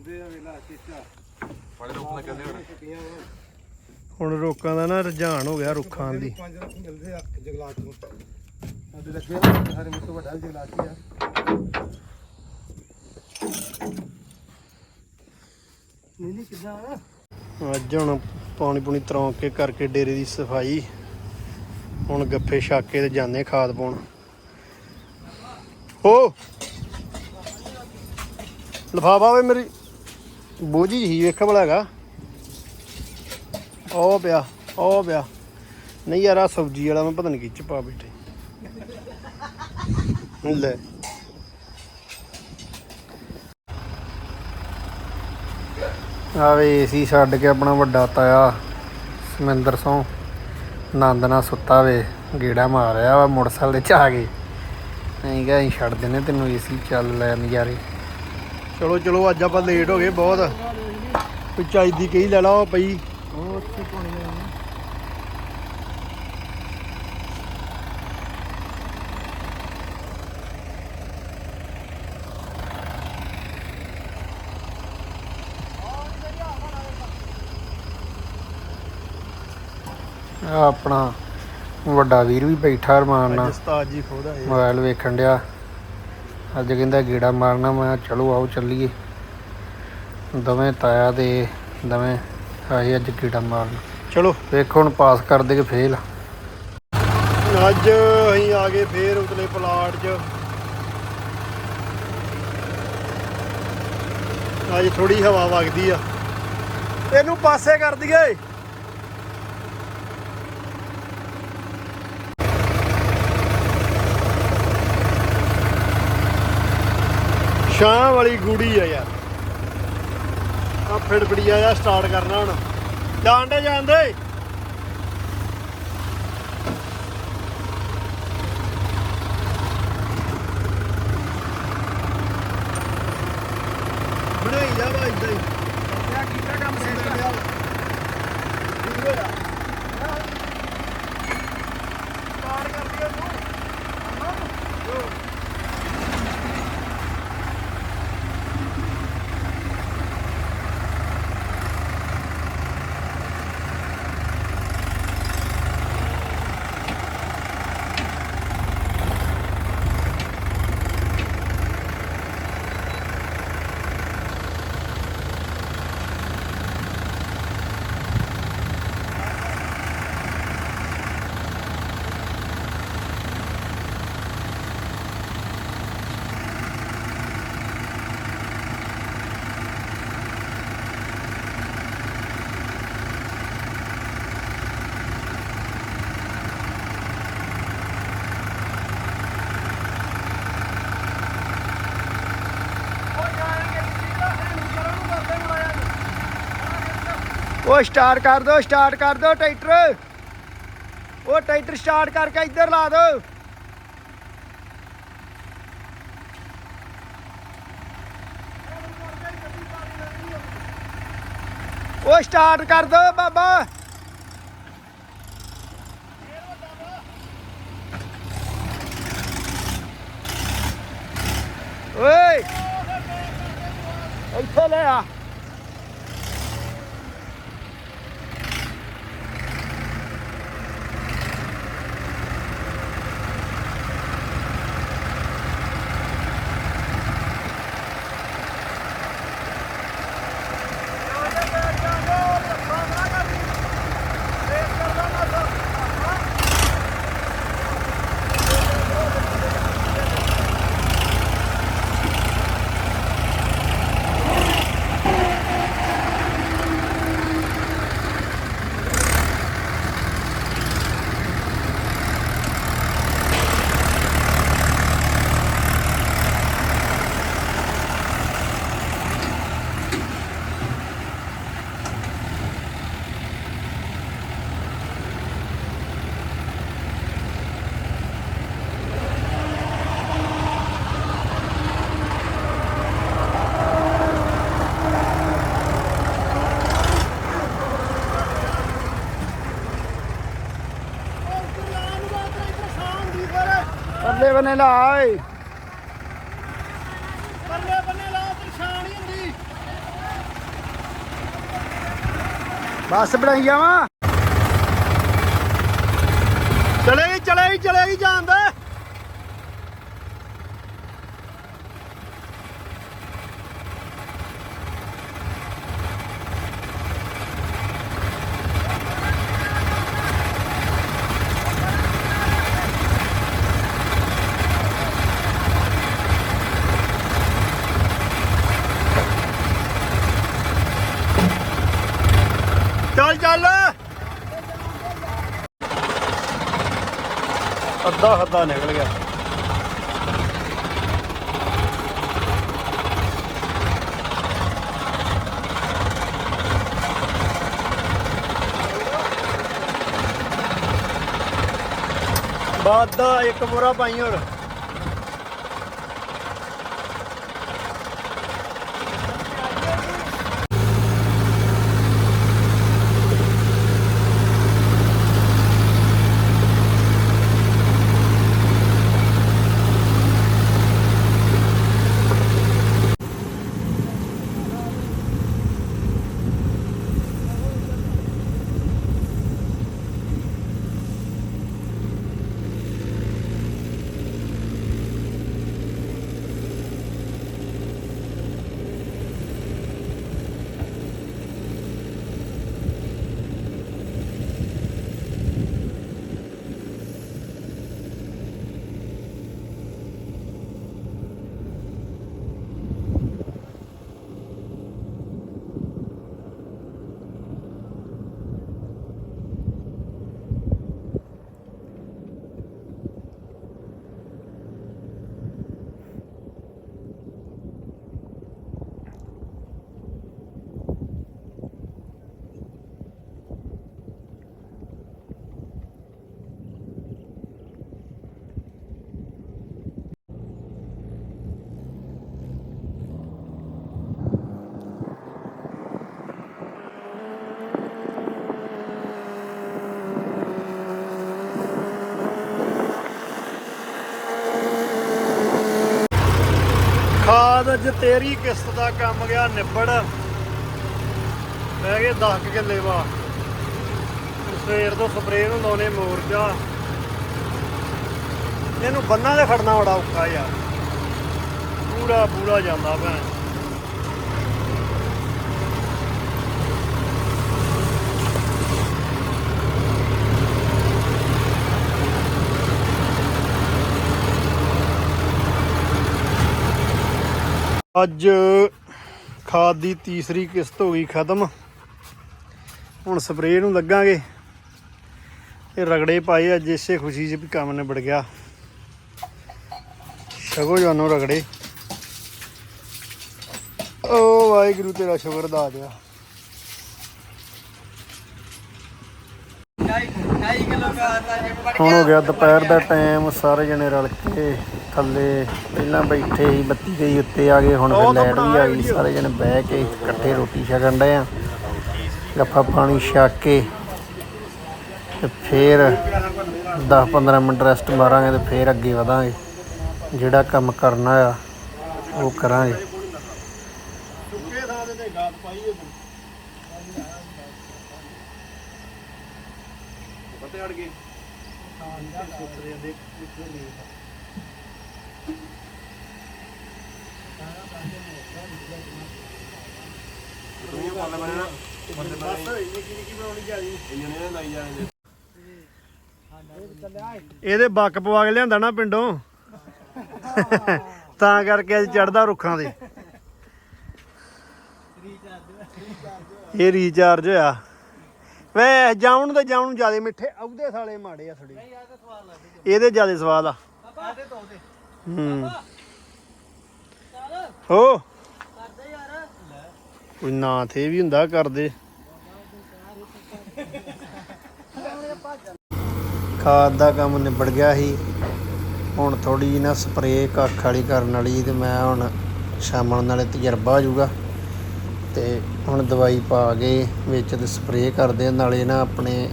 ਆ ਵੇਲਾ ਚੀਚਾ ਹੁਣ। ਹੁਣ ਰੁੱਖਾਂ ਦਾ ਨਾ ਰੁਝਾਨ ਹੋ ਗਿਆ ਰੁੱਖਾਂ ਦੀ। ਪੰਜ ਲੱਖ ਮਿਲਦੇ ਆ ਜਗਲਾਤ ਨੂੰ। ਸਾਡੇ ਲੱਗੇ ਹੋਏ ਸਾਰੇ ਮੇਰੇ ਤੋਂ ਵੱਡਾ ਵੀ ਜਗਲਾਤੀ ਆ। ਨੀਲੀ ਕਿੱਦਾਂ ਆ? ਅੱਜ ਹੁਣ ਪਾਣੀ ਪੂਣੀ ਤਰੋਂ ਕੇ ਕਰਕੇ ਡੇਰੇ ਦੀ ਸਫ਼ਾਈ। ਹੁਣ ਗੱਫੇ ਛਾਕੇ ਤੇ ਜਾਂਦੇ ਖਾਦ ਪਾਉਣ। ਹੋ! ਲਫਾਫਾ ਵੇ ਮੇਰੀ। ਬੋਝੀ ਹੀ ਵੇਖ ਭਲਾ ਹੈਗਾ। ਉਹ ਪਿਆ ਉਹ ਪਿਆ। ਨਹੀਂ ਯਾਰ ਆ ਸਬਜ਼ੀ ਵਾਲਾ ਮੈਂ ਪਤਾ ਨਹੀਂ ਕਿੱਚ ਪਾ ਬੈਠੇ ਲੈ। ਆਵੇ ਏਸੀ ਛੱਡ ਕੇ ਆਪਣਾ ਵੱਡਾ ਤਾਇਆ ਸਮਿੰਦਰ ਸੋਂ ਆਨੰਦ ਨਾਲ ਸੁੱਤਾ ਵੇ, ਗੇੜਾ ਮਾਰ ਰਿਹਾ ਵਾ ਮੋਟਰਸਾਈਕਲ ਤੇ ਚ ਆ ਗਏ ਨਹੀਂ ਗਾ ਅਸੀਂ ਛੱਡ ਦਿੰਨੇ ਤੈਨੂੰ ਏਸੀ ਚੱਲ ਲੈ ਨਜ਼ਾਰੇ। ਚਲੋ ਚਲੋ ਅੱਜ ਆਪਾਂ ਲੇਟ ਹੋ ਗਏ ਬਹੁਤ। ਕੋਈ ਚਾਈ ਦੀ ਕਹੀ ਲੈ ਲਾ ਉਹ ਪਈ। ਆਹ ਆਪਣਾ ਵੱਡਾ ਵੀਰ ਵੀ ਬੈਠਾ ਰਮਾਨ ਨਾਲ। ਉਸਤਾਦ ਜੀ ਖੋਦਾ ਇਹ ਮੋਬਾਈਲ ਵੇਖਣ ਡਿਆ। ਅੱਜ ਕਹਿੰਦਾ ਗੇੜਾ ਮਾਰਨਾ ਮੈਂ ਚਲੋ ਆਓ ਚੱਲੀਏ। ਦਵੇਂ ਤਾਇਆ ਤੇ ਦਵੇਂ ਆਏ ਅੱਜ ਗੇੜਾ ਮਾਰਨ। ਚਲੋ। ਵੇਖੋ ਹੁਣ ਪਾਸ ਕਰ ਦੇ ਕੇ ਫੇਲ। ਅੱਜ ਅਸੀਂ ਆ ਗਏ ਫੇਰ ਉਤਲੇ ਪਲਾਟ 'ਚ। ਅੱਜ ਥੋੜੀ ਹਵਾ ਵਗਦੀ ਆ। ਇਹਨੂੰ ਪਾਸੇ ਕਰ ਦਈਏ। ਸ਼ਾਮ ਵਾਲੀ ਗੂੜੀ ਆ ਯਾਰ। ਆ ਫੜਫੜੀਆ ਜਾ ਸਟਾਰਟ ਕਰਨਾ ਹੁਣ। ਜਾਣਦੇ ਜਾਣਦੇ ਬਣਾਈ ਜਾ ਵਾ ਇਦਾਂ ਹੀ ਕਿਆ ਕੀਤਾ ਕੰਮ ਸੈਂਟਰ ਲਿਆ ਠੀਕ ਹੋਇਆ ਸਟਾਰਟ ਕਰ ਦਿਓ ਤੂੰ ਉਹ ਸਟਾਰਟ ਕਰ ਦੋ, ਸਟਾਰਟ ਕਰ ਦੋ ਟਰੈਕਟਰ। ਉਹ ਟਰੈਕਟਰ ਸਟਾਰਟ ਕਰਕੇ ਇੱਧਰ ਲਾ ਦੋ। ਉਹ ਸਟਾਰਟ ਕਰ ਦੋ ਬਾਬਾ। ਓਏ। ਇੱਥੇ ਲੈ ਆ। ਬੰਨੇ ਲਾ ਓਏ। ਬੰਨੇ ਬੰਨੇ ਲਾ ਪਰੇਸ਼ਾਨ ਹੀ ਹੁੰਦੀ। ਬਸ ਬਣਾਈ ਜਾਵਾਂ। ਚਲੇ ਚਲੇ ਚਲੇ ਜਾਂਦੇ ਅੱਧਾ ਹੱਦਾ ਨਿਕਲ ਗਿਆ। ਬਾਦਾ ਇੱਕ ਮੋਰਾ ਪਾਈ ਹੋਰ ਖਾਦ ਅੱਜ ਤੇਰੀ ਕਿਸ਼ਤ ਦਾ ਕੰਮ ਗਿਆ ਨਿਬੜ। ਰਹਿ ਗਏ 10 ਕਿੱਲੇ ਵਾ। ਸਵੇਰ ਤੋਂ ਸਪਰੇਅ ਨੂੰ ਲਾਉਣੇ ਮੋਰਚਾ ਇਹਨੂੰ ਬੰਨਾਂ ਦੇ ਖੜਨਾ ਬੜਾ ਔਖਾ ਯਾਰ। ਪੂਰਾ ਪੂਰਾ ਜਾਂਦਾ ਭੈਣ। ਅੱਜ ਖਾਦ ਦੀ ਤੀਸਰੀ ਕਿਸ਼ਤ ਹੋ ਗਈ ਖਤਮ। ਹੁਣ ਸਪਰੇਅ ਨੂੰ ਲੱਗਾਂਗੇ। ਇਹ ਰਗੜੇ ਪਾਏ ਅੱਜ ਇਸੇ ਖੁਸ਼ੀ 'ਚ ਵੀ ਕੰਮ ਨਿਬੜ ਗਿਆ। ਛਕੋ ਜਾਨੋ ਰਗੜੇ। ਓ ਵਾਹਿਗੁਰੂ ਤੇਰਾ ਸ਼ੁਕਰ ਦਾ ਦਿਆ ਹੁਣ ਹੋ ਗਿਆ ਦੁਪਹਿਰ ਦਾ ਟਾਈਮ ਸਾਰੇ ਜਣੇ ਰਲ ਕੇ। ਥੱਲੇ ਪਹਿਲਾਂ ਬੈਠੇ ਸੀ ਬੱਤੀ ਗਈ ਉੱਤੇ ਆ ਗਏ ਹੁਣ ਫਿਰ ਲਾਈਟ ਵੀ ਆ ਗਈ ਸਾਰੇ ਜਣੇ ਬਹਿ ਕੇ ਇਕੱਠੇ ਰੋਟੀ ਛਕਣ ਡਏ ਆ। ਗੱਫਾ ਪਾਣੀ ਛਕ ਕੇ ਤੇ ਫੇਰ 10-15 ਮਿੰਟ ਰੈਸਟ ਮਾਰਾਂਗੇ ਤੇ ਫੇਰ ਅੱਗੇ ਵਧਾਂਗੇ। ਜਿਹੜਾ ਕੰਮ ਕਰਨਾ ਆ ਉਹ ਕਰਾਂਗੇ। ਸੁੱਕੇ ਥਾਂ ਤੇ ਗਾਤ ਪਾਈਏ ਪੱਤੇ ਅੜ ਗਏ। ਤੂੰ ਪਾਲ ਲੈਣਾ ਇੰਨੇ ਨੇ ਲਾਈ ਜਾਣੇ ਇਹਦੇ ਬੱਕ ਪਵਾ ਕੇ ਲਿਆਂਦਾ ਨਾ ਪਿੰਡੋਂ। ਤਾਂ ਕਰਕੇ ਅੱਜ ਚੜਦਾ ਰੁੱਖਾਂ ਦੇ। ਇਹ ਰੀਚਾਰਜ ਹੋਇਆ। ਵੇ, ਜਾਉਣ ਤੇ ਜਾਉਣ ਜਿਆਦੇ ਮਿੱਠੇ ਉਹਦੇ ਸਾਲੇ ਮਾੜੇ ਆ ਥੋੜੀ ਇਹਦੇ ਜਿਆਦੇ ਸਵਾਦ ਆ। ਹੂੰ। ਹੋ। ਕੋਈ ਨਾ ਤੇ ਵੀ ਹੁੰਦਾ ਕਰਦੇ। ਖਾਦ ਦਾ ਕੰਮ ਨਿਬੜ ਗਿਆ ਸੀ। ਹੁਣ ਥੋੜੀ ਜਿਹੀ ਨਾ ਸਪਰੇਅ ਕੱਖ ਵਾਲੀ ਕਰਨ ਵਾਲੀ ਤੇ ਮੈਂ ਹੁਣ ਸ਼ਾਮਾਂ ਨਾਲੇ ਤਜਰਬਾ ਹੋ ਜਾਊਗਾ। ਤੇ ਹੁਣ ਦਵਾਈ ਪਾ ਕੇ ਵਿੱਚ ਤੇ ਸਪਰੇਅ ਕਰਦੇ ਨਾਲੇ ਨਾ ਆਪਣੇ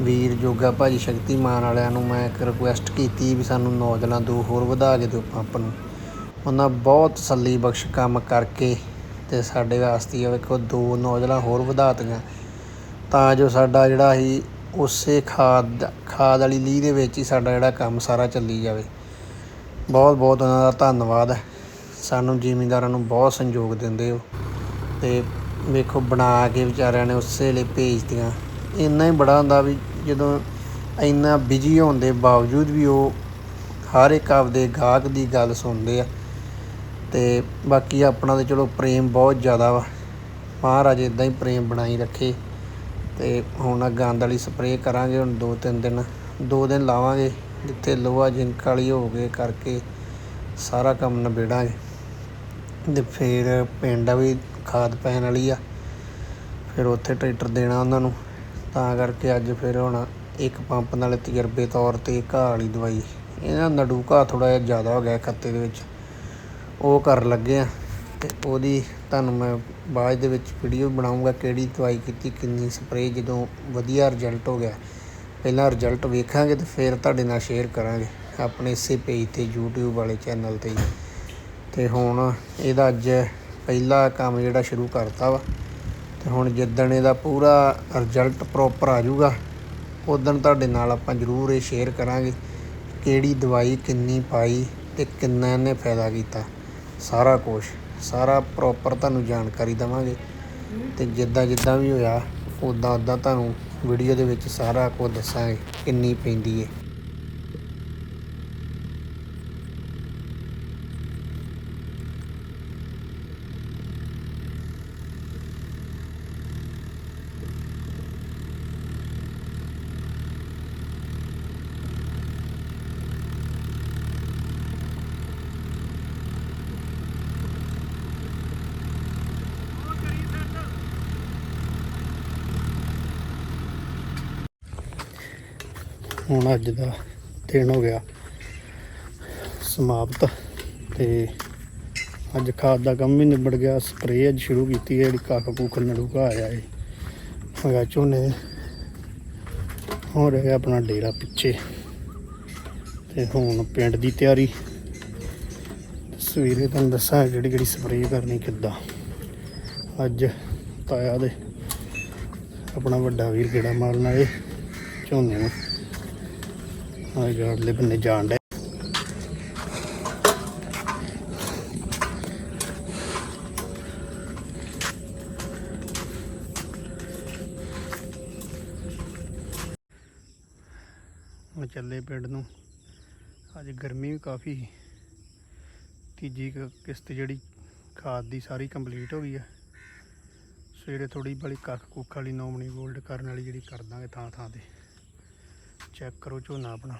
ਵੀਰ ਜੋਗਾ ਭਾਜੀ ਸ਼ਕਤੀਮਾਨ ਵਾਲਿਆਂ ਨੂੰ ਮੈਂ ਇੱਕ ਰਿਕੁਐਸਟ ਕੀਤੀ ਵੀ ਸਾਨੂੰ ਨੌਜਲਾਂ ਦੋ ਹੋਰ ਵਧਾ ਕੇ ਦਿਓ ਪੰਪ ਨੂੰ। ਉਹਨਾਂ ਬਹੁਤ ਤਸੱਲੀ ਬਖਸ਼ ਕੰਮ ਕਰਕੇ ਤੇ ਸਾਡੇ ਵਾਸਤੇ ਵੇਖੋ, ਦੋ ਨੌਜਲਾਂ ਹੋਰ ਵਧਾ ਦਿੱਤੀਆਂ। ਤਾਂ ਜੋ ਸਾਡਾ ਜਿਹੜਾ ਸੀ, ਉਸੇ ਖਾਦ ਖਾਦ ਵਾਲੀ ਲੀਹ ਦੇ ਵਿੱਚ ਹੀ ਸਾਡਾ ਜਿਹੜਾ ਕੰਮ ਸਾਰਾ ਚੱਲੀ ਜਾਵੇ। ਬਹੁਤ ਬਹੁਤ ਉਹਨਾਂ ਦਾ ਧੰਨਵਾਦ ਹੈ। ਸਾਨੂੰ ਜ਼ਿਮੀਂਦਾਰਾਂ ਨੂੰ ਬਹੁਤ ਸੰਯੋਗ ਦਿੰਦੇ ਹੋ। ਤੇ ਵੇਖੋ, ਬਣਾ ਕੇ ਵਿਚਾਰਿਆਂ ਨੇ ਉਸੇ ਵੇਲੇ ਭੇਜਤੀਆਂ ਇੰਨਾ ਹੀ ਬੜਾ ਹੁੰਦਾ ਵੀ ਜਦੋਂ ਇੰਨਾ ਬਿਜ਼ੀ ਹੋਣ ਦੇ ਬਾਵਜੂਦ ਵੀ ਉਹ ਹਰ ਇੱਕ ਆਪਦੇ ਗਾਹਕ ਦੀ ਗੱਲ ਸੁਣਦੇ ਆ ਤੇ ਬਾਕੀ ਆਪਣਾ ਤੇ ਚਲੋ ਪ੍ਰੇਮ ਬਹੁਤ ਜ਼ਿਆਦਾ ਵਾ। ਮਹਾਰਾਜ ਇਦਾਂ ਹੀ ਪ੍ਰੇਮ ਬਣਾਈ ਰੱਖੇ ਤੇ ਹੁਣ ਆਹ ਗੰਦ ਵਾਲੀ ਸਪਰੇਅ ਕਰਾਂਗੇ, ਹੁਣ ਦੋ ਤਿੰਨ ਦਿਨ, ਦੋ ਦਿਨ ਲਾਵਾਂਗੇ, ਜਿੱਥੇ ਲੋਹਾ ਜਿੰਕ ਵਾਲੀ ਹੋ ਗਏ ਕਰਕੇ ਸਾਰਾ ਕੰਮ ਨਿਬੇੜਾਂਗੇ। ਤੇ ਫਿਰ ਪਿੰਡ ਵੀ ਖਾਦ ਪੈਣ ਵਾਲੀ ਆ, ਫਿਰ ਉੱਥੇ ਟਰੈਕਟਰ ਦੇਣਾ ਉਹਨਾਂ ਨੂੰ। ਤਾਂ ਕਰਕੇ ਅੱਜ ਫਿਰ ਹੁਣ ਇੱਕ ਪੰਪ ਨਾਲ ਤਜਰਬੇ ਤੌਰ ਤੇ ਘਾਹ ਵਾਲੀ ਦਵਾਈ। ਇਹਦਾ ਨਡੂ ਘਾਹ ਥੋੜਾ ਜਿਹਾ ਜ਼ਿਆਦਾ ਹੋ ਗਿਆ ਖੱਤੇ ਦੇ ਵਿੱਚ। ਉਹ ਕਰਨ ਲੱਗੇ ਆ ਤੇ ਉਹਦੀ ਤੁਹਾਨੂੰ ਮੈਂ ਬਾਅਦ ਦੇ ਵਿੱਚ ਵੀਡੀਓ ਬਣਾਉਂਗਾ ਕਿਹੜੀ ਦਵਾਈ ਕੀਤੀ, ਕਿੰਨੀ ਸਪਰੇਅ ਜਦੋਂ ਵਧੀਆ ਰਿਜ਼ਲਟ ਹੋ ਗਿਆ। ਪਹਿਲਾਂ ਰਿਜ਼ਲਟ ਵੇਖਾਂਗੇ ਤੇ ਫਿਰ ਤੁਹਾਡੇ ਨਾਲ ਸ਼ੇਅਰ ਕਰਾਂਗੇ ਆਪਣੇ ਇਸੇ ਪੇਜ ਤੇ, YouTube ਵਾਲੇ ਚੈਨਲ ਤੇ। ਹੀ। ਤੇ ਹੁਣ ਇਹਦਾ ਅੱਜ ਪਹਿਲਾ ਕੰਮ ਜਿਹੜਾ ਸ਼ੁਰੂ ਕਰਤਾ ਵਾ। ਤੇ ਹੁਣ ਜਿੱਦਣ ਇਹਦਾ ਪੂਰਾ ਰਿਜ਼ਲਟ ਪ੍ਰੋਪਰ ਆ ਜਾਊਗਾ, ਉਦੋਂ ਤੁਹਾਡੇ ਨਾਲ ਆਪਾਂ ਜ਼ਰੂਰ ਇਹ ਸ਼ੇਅਰ ਕਰਾਂਗੇ ਕਿਹੜੀ ਦਵਾਈ ਕਿੰਨੀ ਪਾਈ ਤੇ ਕਿੰਨਾ ਇਹਨੇ ਫਾਇਦਾ ਕੀਤਾ। ਸਾਰਾ ਕੁਝ ਸਾਰਾ ਪ੍ਰੋਪਰ ਤੁਹਾਨੂੰ ਜਾਣਕਾਰੀ ਦਵਾਂਗੇ। ਤੇ ਜਿੱਦਾਂ ਜਿੱਦਾਂ ਵੀ ਹੋਇਆ ਉਦਾਂ ਉਦਾਂ ਤੁਹਾਨੂੰ ਵੀਡੀਓ ਦੇ ਵਿੱਚ ਸਾਰਾ ਕੁਝ ਦੱਸਾਂਗੇ ਕਿੰਨੀ ਪੈਂਦੀ ਏ। ਹੁਣ ਅੱਜ ਦਾ ਦਿਨ ਹੋ ਗਿਆ ਸਮਾਪਤ ਤੇ ਅੱਜ ਖਾਦ ਦਾ ਕੰਮ ਵੀ ਨਿਬੜ ਗਿਆ ਸਪਰੇਅ ਅੱਜ ਸ਼ੁਰੂ ਕੀਤੀ ਹੈ, ਜਿਹੜੀ ਕੱਖ ਕੂਕ ਨੜੂਗਾ ਆਇਆ ਏ। ਹੋਇਆ ਝੋਨੇ ਹੋ ਰਿਹਾ ਆਪਣਾ ਡੇਰਾ ਪਿੱਛੇ ਤੇ ਹੁਣ ਪਿੰਡ ਦੀ ਤਿਆਰੀ। ਸਵੇਰੇ ਤੁਹਾਨੂੰ ਦੱਸਾਂ ਕਿਹੜੀ ਕਿਹੜੀ ਸਪਰੇਅ ਕਰਨੀ ਕਿੱਦਾਂ। ਅੱਜ ਤਾਇਆ ਦੇ ਆਪਣਾ ਵੱਡਾ ਵੀਰ ਗੇੜਾ ਮਾਰਨ ਆਏ ਝੋਨੇ ਨੂੰ। ਆ ਗਾੜਲੇ ਬੰਨੇ ਜਾਣ ਡੇ ਹੁਣ ਚੱਲੇ ਪਿੰਡ ਨੂੰ। ਅੱਜ ਗਰਮੀ ਵੀ ਕਾਫੀ ਸੀ। ਤੀਜੀ ਕ- ਕਿਸ਼ਤ ਜਿਹੜੀ ਖਾਦ ਦੀ ਸਾਰੀ ਕੰਪਲੀਟ ਹੋ ਗਈ ਹੈ ਸਵੇਰੇ ਥੋੜੀ ਬੜੀ ਕੱਖ ਕੁੱਖ ਵਾਲੀ ਨੋਮਣੀ ਗੋਲਡ ਕਰਨ ਵਾਲੀ ਜਿਹੜੀ ਕਰ ਦਾਂਗੇ ਥਾਂ ਥਾਂ ਤੇ। ਚੈੱਕ ਕਰੋ ਝੋਨਾ ਆਪਣਾ।